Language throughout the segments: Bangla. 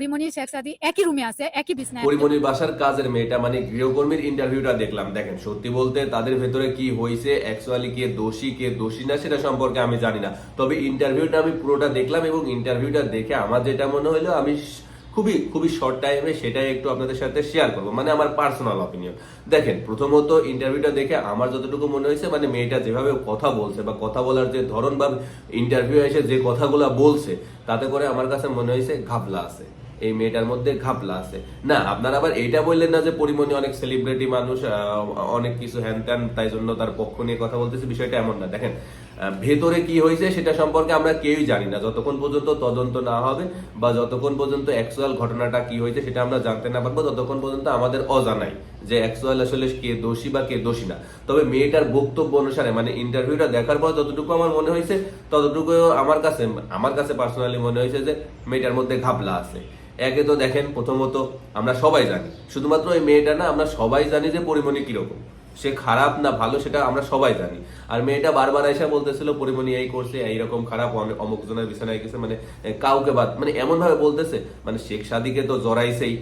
পরিমণি শেখ সাদি একই রুমে আছে, একই বিছনায় পরিমণির বাসার কাজের মেয়েটা মানে গৃহকর্মীর ইন্টারভিউটা দেখলাম। দেখেন, সত্যি বলতে তাদের ভেতরে কি হয়েছে অ্যাকচুয়ালি কে দোষী কে দোষী না, সেটা সম্পর্কে আমি জানি না। তবে ইন্টারভিউটা আমি পুরোটা দেখলাম এবং ইন্টারভিউটা দেখে আমার যেটা মনে হলো, আমি খুবই খুবই শর্ট টাইমে সেটাই একটু আপনাদের সাথে শেয়ার করব মানে আমার পার্সোনাল অপিনিয়ন দেখেন, প্রথমত ইন্টারভিউটা দেখে আমার যতটুকু মনে হয়েছে মানে মেয়েটা যেভাবে কথা বলছে বা কথা বলার যে ধরন বা ইন্টারভিউ এসে যে কথাগুলো বলছে, তাতে করে আমার কাছে মনে হয়েছে, ঘাবলা আছে। এই মেয়েটার মধ্যে ঘাপলা আছে। না, আপনারা আবার এইটা বললেন না যে পরিমণি অনেক সেলিব্রিটি মানুষ অনেক কিছু হ্যান ত্যান তাই জন্য তার পক্ষ নিয়ে কথা বলতেছে, বিষয়টা এমন না। দেখেন ভেতরে কি হয়েছে সেটা সম্পর্কে আমরা কেউই জানি না। যতক্ষণ পর্যন্ত তদন্ত না হবে বা যতক্ষণ পর্যন্ত অ্যাকচুয়াল ঘটনাটা কি হয়েছে সেটা আমরা জানতে না পারব, ততক্ষণ পর্যন্ত আমাদের অজানাই যে অ্যাকচুয়াল আসলে কে দোষী বা কে দোষী না। তবে মেয়েটার বক্তব্য অনুসারে মানে ইন্টারভিউটা দেখার পর যতটুকু আমার মনে হয়েছে ততটুকু আমার কাছে আমার কাছে পার্সোনালি মনে হয়েছে যে মেয়েটার মধ্যে ঘাপলা আছে। একে তো দেখেন প্রথমত আমরা সবাই জানি। শুধুমাত্র এই মেয়েটা না, আমরা সবাই জানি যে পরিমণি কীরকম। সে খারাপ না ভালো সেটা আমরা সবাই জানি। আর মেয়েটা বারবার এসে বলতেছিল, পরিমণি, এই করছে এইরকম খারাপ অমুক জনের বিছানায় গেছে। মানে কাউকে বাদ মানে এমন ভাবে বলতেছে মানে শেখ সাদিকে তো জড়াইছেই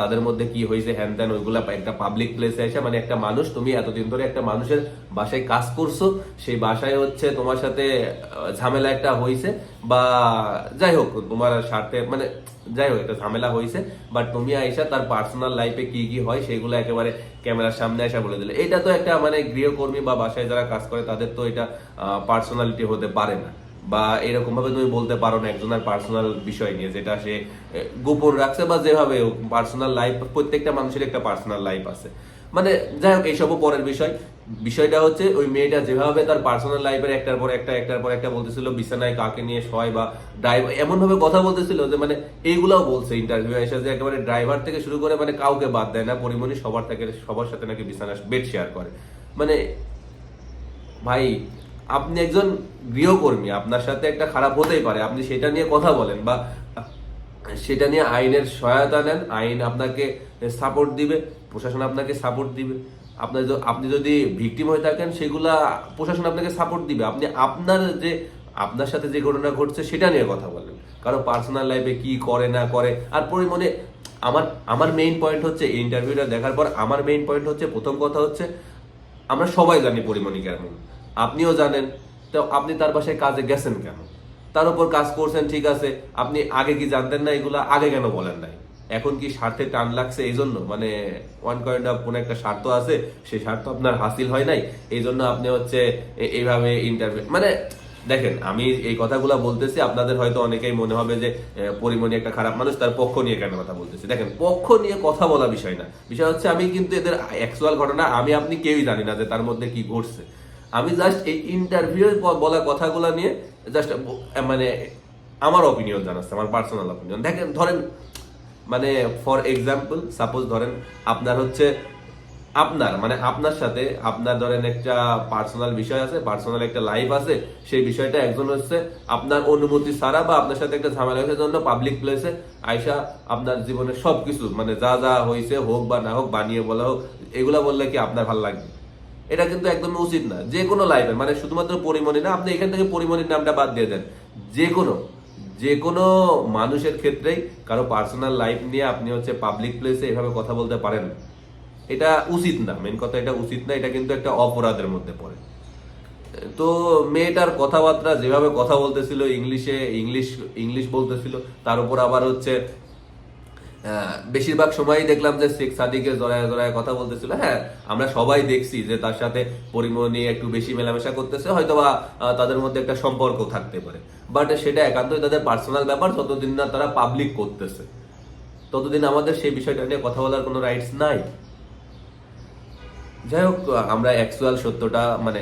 তাদের মধ্যে কি হয়েছে, হ্যান ত্যান, ওইগুলা একটা পাবলিক প্লেসে এসে মানে একটা মানুষ, তুমি এতদিন ধরে একটা মানুষের বাসায় কাজ করছ, সেই বাসায় হচ্ছে তোমার সাথে ঝামেলা একটা হয়েছে বা যাই হোক, তোমার স্বার্থে মানে যাই হোক, একটা ঝামেলা হয়েছে বাট তুমি আইসা তার পার্সোনাল লাইফে কি কি হয়, সেগুলো একেবারে ক্যামেরার সামনে আসা বলে দিলে। এটা তো একটা মানে গৃহকর্মী বা বাসায় যারা কাজ করে, তাদের তো এটা পার্সোনালিটি হতে পারে না। বা এরকম ভাবে তুমি বলতে পারো না একজনের পার্সোনাল বিষয় নিয়ে, যেটা সে গোপন রাখছে বা যেভাবে পার্সোনাল লাইফ প্রত্যেকটা মানুষের একটা পার্সোনাল লাইফ আছে। মানে যাই হোক, এইসবও পরের বিষয়। বিষয়টা হচ্ছে, ওই মেয়েটা যেভাবে তার পার্সোনাল লাইফের একটার পর একটা, একটার পর একটা বলতেছিল, বিছানায় কাকে নিয়ে শয় বা ড্রাইভার এমন ভাবে কথা বলতেছিল যে মানে এইগুলাও বলছে ইন্টারভিউ এসে যে, একেবারে ড্রাইভার থেকে শুরু করে মানে কাউকে বাদ দেয় না। পরিমণি সবার থেকে, সবার সাথে নাকি বিছানা বেড শেয়ার করে। মানে ভাই, আপনি একজন গৃহকর্মী, আপনার সাথে একটা খারাপ হতেই পারে। আপনি সেটা নিয়ে কথা বলেন বা সেটা নিয়ে আইনের সহায়তা নেন, আইন আপনাকে সাপোর্ট দিবে। প্রশাসন আপনাকে সাপোর্ট দিবে। আপনার আপনি যদি ভিকটিম হয়ে থাকেন, সেগুলা প্রশাসন আপনাকে সাপোর্ট দিবে। আপনি আপনার যে, আপনার সাথে যে ঘটনা ঘটছে, সেটা নিয়ে কথা বলেন। কারও পার্সোনাল লাইফে কি করে, না করে। আর পরিমণে আমার আমার মেইন পয়েন্ট হচ্ছে এই ইন্টারভিউটা দেখার পর আমার মেইন পয়েন্ট হচ্ছে, প্রথম কথা হচ্ছে, আমরা সবাই জানি পরিমণি কেমন। আপনিও জানেন। তো আপনি তার বাসায় কাজে গেছেন কেন? তার উপর কাজ করছেন, ঠিক আছে। আপনি আগে কি জানতেন না এগুলা? আগে কেন বলেন নাই? এখন কি স্বার্থে টান লাগছে এই জন্য মানে ওয়ান কয়েন্ট অফ কোন একটা স্বার্থ আছে, সেই স্বার্থ আপনার হাসিল হয় নাই এই জন্য আপনি হচ্ছে এইভাবে ইন্টারভিউ মানে দেখেন, আমি এই কথাগুলো বলতেছি, আপনাদের হয়তো অনেকেই মনে হবে যে পরিমণি একটা খারাপ মানুষ, তার পক্ষ নিয়ে কেন কথা বলতেছি? দেখেন, পক্ষ নিয়ে কথা বলা বিষয় না। বিষয় হচ্ছে আমি কিন্তু এদের অ্যাকচুয়াল ঘটনা, আমি, আপনি কেউই জানি না যে তার মধ্যে কি ঘটছে। আমি জাস্ট এই ইন্টারভিউ বলা কথাগুলো নিয়ে জাস্ট মানে আমার অপিনিয়ন জানাচ্ছে, আমার পার্সোনাল অপিনিয়ন দেখেন, ধরেন মানে ফর এক্সাম্পল সাপোজ ধরেন আপনার হচ্ছে আপনার মানে আপনার সাথে আপনার ধরেন একটা পার্সোনাল বিষয় আছে পার্সোনাল একটা লাইফ আছে, সেই বিষয়টা একজন হচ্ছে আপনার অনুমতি ছাড়া বা আপনার সাথে একটা ঝামেলা হয়েছে জন্য পাবলিক প্লেসে আয়সা আপনার জীবনে সবকিছু মানে যা যা হয়েছে হোক বা না হোক, বানিয়ে বলা হোক, এগুলা বললে কি আপনার ভালো লাগবে? এটা কিন্তু একদম উচিত না। যে কোনো লাইফে মানে শুধুমাত্র পরিমণি না আপনি এখান থেকে পরিমণির নামটা বাদ দিয়ে দেন। যে কোনো যে কোনো মানুষের ক্ষেত্রেই কারও পার্সোনাল লাইফ নিয়ে আপনি হচ্ছে পাবলিক প্লেসে এভাবে কথা বলতে পারেন। এটা উচিত না। মেন কথা এটা উচিত না, এটা কিন্তু একটা অপরাধের মধ্যে পড়ে। তো মেয়েটার কথাবার্তা যেভাবে কথা বলতেছিল, ইংলিশে, ইংলিশ ইংলিশ বলতেছিল, তার উপর আবার হচ্ছে বেশিরভাগ সময়ই দেখলাম যে শেখ সাদিকে জড়ায় জড়ায় কথা বলতেছিল। হ্যাঁ আমরা সবাই দেখছি যে তার সাথে পরিমণি একটু বেশি মেলামেশা করতেছে হয়তো বা তাদের মধ্যে একটা সম্পর্ক থাকতে পারে। বাট সেটা একান্তই তাদের পার্সোনাল ব্যাপার, যতদিন না তারা পাবলিক করতেছে। ততদিন আমাদের সেই বিষয়টা নিয়ে কথা বলার কোনো রাইটস নাই। যাই হোক, আমরা অ্যাকচুয়াল সত্যটা মানে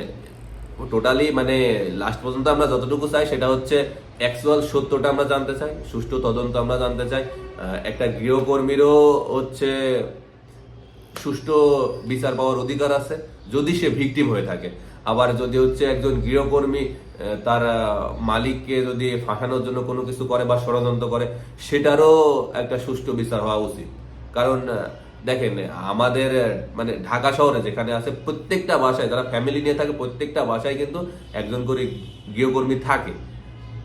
টোটালি মানে লাস্ট পর্যন্ত আমরা যতটুকু চাই সেটা হচ্ছে অ্যাকচুয়াল সত্যটা আমরা জানতে চাই, সুষ্ঠু তদন্ত আমরা জানতে চাই একটা গৃহকর্মীরও হচ্ছে সুষ্ঠু বিচার পাওয়ার অধিকার আছে যদি সে ভিকটিম হয়ে থাকে। আবার যদি হচ্ছে একজন গৃহকর্মী তার মালিককে যদি ফাঁসানোর জন্য কোনো কিছু করে বা ষড়যন্ত্র করে, সেটারও একটা সুষ্ঠু বিচার হওয়া উচিত। কারণ দেখেন, আমাদের মানে ঢাকা শহরে যেখানে আছে প্রত্যেকটা বাসায়, যারা ফ্যামিলি নিয়ে থাকে, প্রত্যেকটা বাসায় কিন্তু একজন করে গৃহকর্মী থাকে।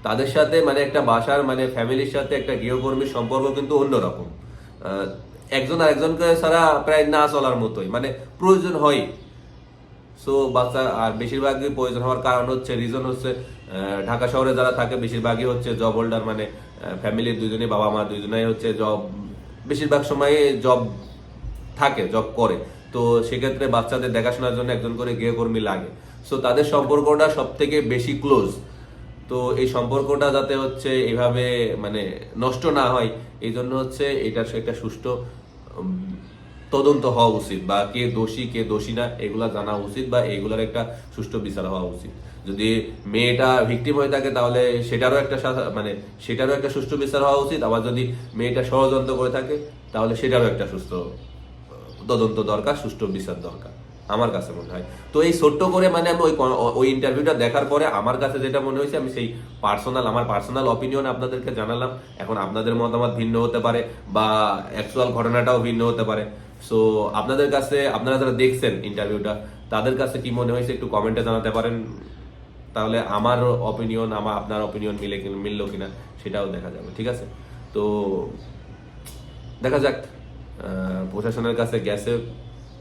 তাদের সাথে মানে একটা বাসার মানে ফ্যামিলির সাথে একটা গৃহকর্মীর সম্পর্ক কিন্তু অন্যরকম। একজন আরেকজনকে ছাড়া প্রায় না চলার মতোই মানে প্রয়োজন হয় সো বাচ্চা, আর বেশিরভাগই প্রয়োজন হওয়ার কারণ হচ্ছে রিজন হচ্ছে ঢাকা শহরে যারা থাকে, বেশিরভাগই হচ্ছে জব হোল্ডার মানে ফ্যামিলির দুজনে বাবা মা দুজনেই হচ্ছে জব বেশিরভাগ সময়ে জব থাকে জব করে। তো সেক্ষেত্রে বাচ্চাদের দেখাশোনার জন্য একজন করে গৃহকর্মী লাগে। সো তাদের সম্পর্কটা সব থেকে বেশি ক্লোজ তো এই সম্পর্কটা যাতে হচ্ছে এভাবে মানে নষ্ট না হয়, এই জন্য হচ্ছে এটার একটা সুষ্ঠু তদন্ত হওয়া উচিত। বা কে দোষী কে দোষী না, এগুলা জানা উচিত বা এগুলার একটা সুষ্ঠু বিচার হওয়া উচিত। যদি মেয়েটা ভিকটিম হয়ে থাকে তাহলে সেটারও একটা মানে সেটারও একটা সুষ্ঠু বিচার হওয়া উচিত। আবার যদি মেয়েটা ষড়যন্ত্র করে থাকে তাহলে সেটারও একটা সুস্থ তদন্ত দরকার, সুষ্ঠু বিচার দরকার, আমার কাছে মনে হয়। তো এই ছোট্ট করে মানে আমি ওই ওই ইন্টারভিউটা দেখার পরে আমার কাছে যেটা মনে হয়েছে, আমি সেই পার্সোনাল আমার পার্সোনাল অপিনিয়ন আপনাদেরকে জানালাম। এখন আপনাদের মতামত ভিন্ন হতে পারে বা অ্যাকচুয়াল ঘটনাটাও ভিন্ন হতে পারে। সো আপনাদের কাছে, আপনারা যারা দেখছেন ইন্টারভিউটা তাদের কাছে কি মনে হয়েছে একটু কমেন্টে জানাতে পারেন। তাহলে আমার অপিনিয়ন আমার, আপনার অপিনিয়ন মিলে, মিললো কিনা সেটাও দেখা যাবে, ঠিক আছে? তো দেখা যাক। প্রশাসনের কাছে গেছে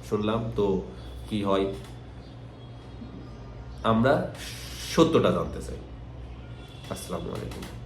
শুনলাম তো কি হয়। আমরা সত্যটা জানতে চাই। আসসালামু আলাইকুম।